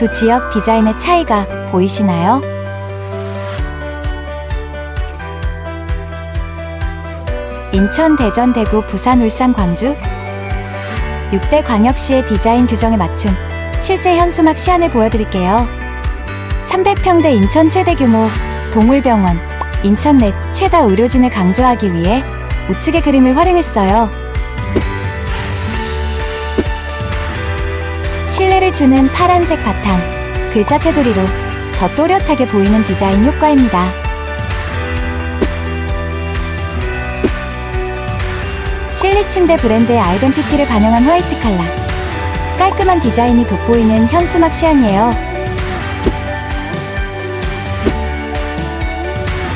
두 지역 디자인의 차이가 보이시나요? 인천, 대전, 대구, 부산, 울산, 광주 6대 광역시의 디자인 규정에 맞춘 실제 현수막 시안을 보여드릴게요. 300평대 인천 최대 규모 동물병원, 인천 내 최다 의료진을 강조하기 위해 우측의 그림을 활용했어요. 신뢰를 주는 파란색 바탕, 글자 테두리로 더 또렷하게 보이는 디자인 효과입니다. 실리 침대 브랜드의 아이덴티티를 반영한 화이트 칼라. 깔끔한 디자인이 돋보이는 현수막 시안이에요.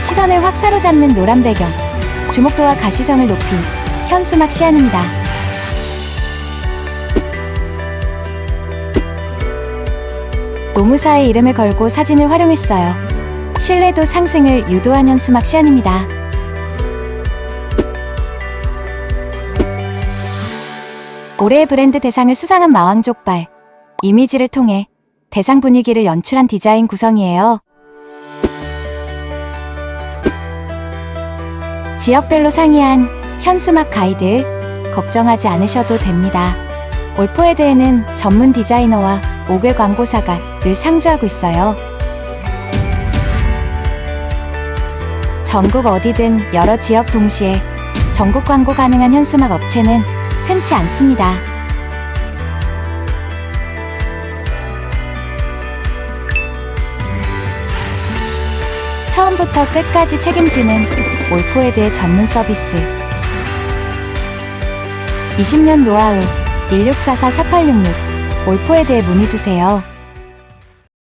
시선을 확 사로잡는 노란 배경. 주목도와 가시성을 높인 현수막 시안입니다. 노무사의 이름을 걸고 사진을 활용했어요. 신뢰도 상승을 유도한 현수막 시안입니다. 올해의 브랜드 대상을 수상한 마왕족발. 이미지를 통해 대상 분위기를 연출한 디자인 구성이에요. 지역별로 상이한 현수막 가이드 걱정하지 않으셔도 됩니다. 올포헤드에는 전문 디자이너와 5개 광고사가 늘 상주하고 있어요. 전국 어디든 여러 지역 동시에 전국 광고 가능한 현수막 업체는 흔치 않습니다. 처음부터 끝까지 책임지는 올포헤드의 전문 서비스. 20년 노하우 1644-4866 올포헤드에 문의주세요.